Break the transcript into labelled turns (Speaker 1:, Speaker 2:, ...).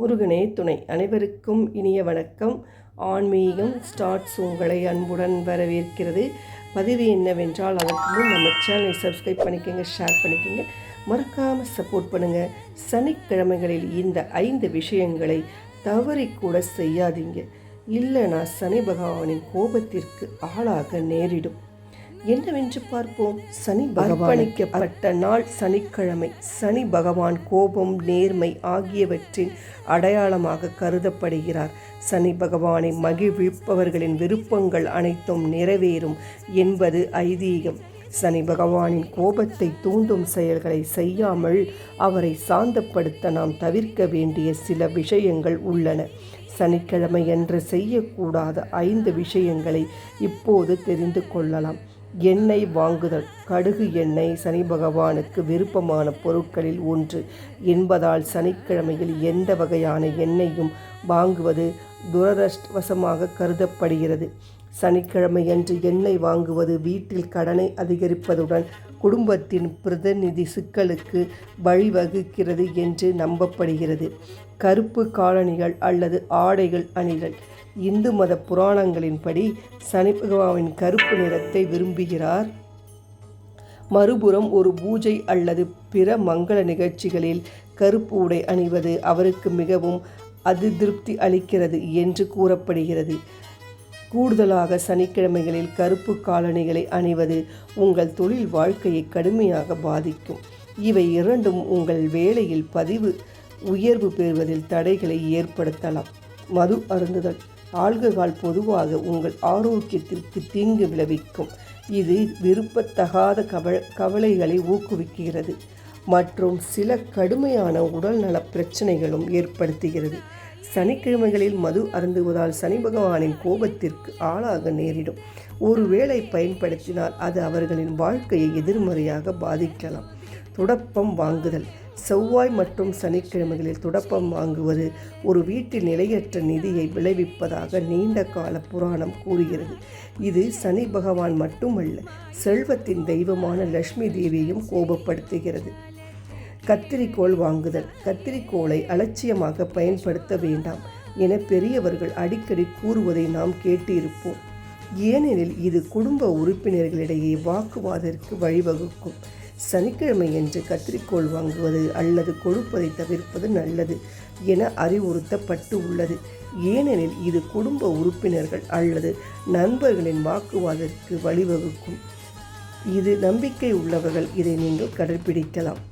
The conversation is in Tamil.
Speaker 1: முருகனே துணை அனைவருக்கும் இனிய வணக்கம். ஆன்மீகம் ஸ்டார்ட்ஸ் உங்களை அன்புடன் வரவேற்கிறது. பதிவு என்னவென்றால் அதற்கு முன் நம்ம சேனலை சப்ஸ்கிரைப் பண்ணிக்கோங்க ஷேர் பண்ணிக்கோங்க. மறக்காமல் சப்போர்ட் பண்ணுங்கள் சனிக்கிழமைகளில் இந்த ஐந்து விஷயங்களை தவறிக்கூட செய்யாதீங்க. இல்லைனா சனி பகவானின் கோபத்திற்கு ஆளாக நேரிடும். என்னவென்று பார்ப்போம்? சனி அர்ப்பணிக்கப்பட்ட நாள் சனிக்கிழமை. சனி பகவான் கோபம் நேர்மை ஆகியவற்றின் அடையாளமாக கருதப்படுகிறார். சனி பகவானை மகிழ்விப்பவர்களின் விருப்பங்கள் அனைத்தும் நிறைவேறும் என்பது ஐதீகம். சனி பகவானின் கோபத்தை தூண்டும் செயல்களை செய்யாமல் அவரை சாந்தப்படுத்த நாம் தவிர்க்க வேண்டிய சில விஷயங்கள் உள்ளன. சனிக்கிழமை என்று செய்யக்கூடாத ஐந்து விஷயங்களை இப்போது தெரிந்து கொள்ளலாம். எண்ணெய் வாங்குதல். கடுகு எண்ணெய் சனி பகவானுக்கு விருப்பமான பொருட்களில் ஒன்று. என்பதால் சனிக்கிழமையில் எந்த வகையான எண்ணெயும் வாங்குவது துரதிருஷ்டவசமாக கருதப்படுகிறது. சனிக்கிழமையன்று எண்ணெய் வாங்குவது வீட்டில் கடனை அதிகரிப்பதுடன் குடும்பத்தின் பிரதிநிதி சிக்கலுக்கு வழிவகுக்கிறது என்று நம்பப்படுகிறது. கருப்பு காலணிகள் அல்லது ஆடைகள் அணிகள் இந்து மத புராணங்களின்படி சனி பகவானின் கருப்பு நிறத்தை விரும்புகிறார். மறுபுறம் ஒரு பூஜை அல்லது பிற மங்கள நிகழ்ச்சிகளில் கருப்பு உடை அணிவது அவருக்கு மிகவும் அதிருப்தி அளிக்கிறது என்று கூறப்படுகிறது. கூடுதலாக சனிக்கிழமைகளில் கருப்பு காலணிகளை அணிவது உங்கள் தொழில் வாழ்க்கையை கடுமையாக பாதிக்கும். இவை இரண்டும் உங்கள் வேலையில் பதிவு உயர்வு பெறுவதில் தடைகளை ஏற்படுத்தலாம். மது அருந்துதல். ஆல்கஹால் பொதுவாக உங்கள் ஆரோக்கியத்திற்கு தீங்கு விளைவிக்கும். இது விருப்பத்தகாத கவ கவலைகளை ஊக்குவிக்கிறது. மற்றும் சில கடுமையான உடல்நல பிரச்சனைகளும் ஏற்படுத்துகிறது. சனிக்கிழமைகளில் மது அருந்துவதால் சனி பகவானின் கோபத்திற்கு ஆளாக நேரிடும். ஒருவேளை பயன்படுத்தினால் அது அவர்களின் வாழ்க்கையை எதிர்மறையாக பாதிக்கலாம். துடப்பம் வாங்குதல். செவ்வாய் மற்றும் சனிக்கிழமைகளில் துடப்பம் வாங்குவது ஒரு வீட்டில் நிலையற்ற நிதியை விளைவிப்பதாக நீண்ட கால புராணம் கூறுகிறது. இது சனி பகவான் மட்டுமல்ல செல்வத்தின் தெய்வமான லட்சுமி தேவியையும் கோபப்படுத்துகிறது. கத்திரிக்கோள் வாங்குதல். கத்திரிக்கோளை அலட்சியமாக பயன்படுத்த வேண்டாம் என பெரியவர்கள் அடிக்கடி கூறுவதை நாம் கேட்டிருப்போம். ஏனெனில் இது குடும்ப உறுப்பினர்களிடையே வாக்குவாதத்திற்கு வழிவகுக்கும். சனிக்கிழமையன்று கத்திரிக்கோள் வாங்குவது அல்லது கொடுப்பதை தவிர்ப்பது நல்லது என அறிவுறுத்தப்பட்டு உள்ளது. ஏனெனில் இது குடும்ப உறுப்பினர்கள் அல்லது நண்பர்களின் வாக்குவாதத்திற்கு வழிவகுக்கும். இது நம்பிக்கை உள்ளவர்கள் இதை நீங்கள் கடைபிடிக்கலாம்